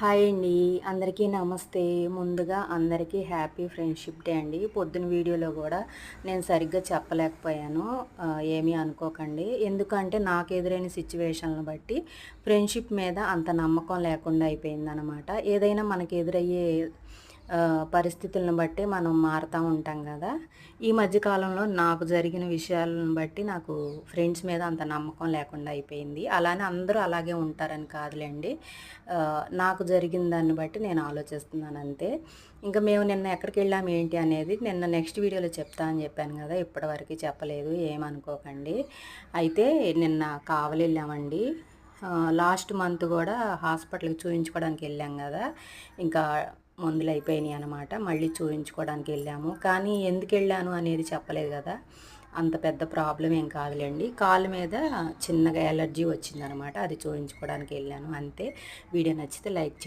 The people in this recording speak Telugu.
హాయ్ అండి. అందరికీ నమస్తే. ముందుగా అందరికీ హ్యాపీ ఫ్రెండ్షిప్ డే అండి. పొద్దున వీడియోలో కూడా నేను సరిగ్గా చెప్పలేకపోయాను. ఏమీ అనుకోకండి. ఎందుకంటే నాకు ఎదురైన సిచ్యువేషన్లను బట్టి ఫ్రెండ్షిప్ మీద అంత నమ్మకం లేకుండా అయిపోయిందనమాట ఏదైనా మనకి ఎదురయ్యే పరిస్థితులను బట్టి మనం మారుతూ ఉంటాం కదా. ఈ మధ్యకాలంలో నాకు జరిగిన విషయాలను బట్టి నాకు ఫ్రెండ్స్ మీద అంత నమ్మకం లేకుండా అయిపోయింది. అలానే అందరూ అలాగే ఉంటారని కాదులేండి. నాకు జరిగిన దాన్ని బట్టి నేను ఆలోచిస్తున్నాను అంతే. ఇంకా మేము నిన్న ఎక్కడికి వెళ్ళాము ఏంటి అనేది నిన్న నెక్స్ట్ వీడియోలో చెప్తా అని చెప్పాను కదా. ఇప్పటివరకు చెప్పలేదు ఏమనుకోకండి. అయితే నిన్న కావలి వెళ్ళామండి. లాస్ట్ మంత్ కూడా హాస్పిటల్కి చూపించుకోవడానికి వెళ్ళాం కదా. ఇంకా మందులు అయిపోయినాయి అనమాట మళ్ళీ చూపించుకోవడానికి వెళ్ళాము. కానీ ఎందుకు వెళ్ళాను అనేది చెప్పలేదు కదా. అంత పెద్ద ప్రాబ్లం ఏం కాదులేండి. కాలు మీద చిన్నగా ఎలర్జీ వచ్చిందనమాట అది చూపించుకోవడానికి వెళ్ళాను. అంతే. వీడియో నచ్చితే లైక్ చేయండి.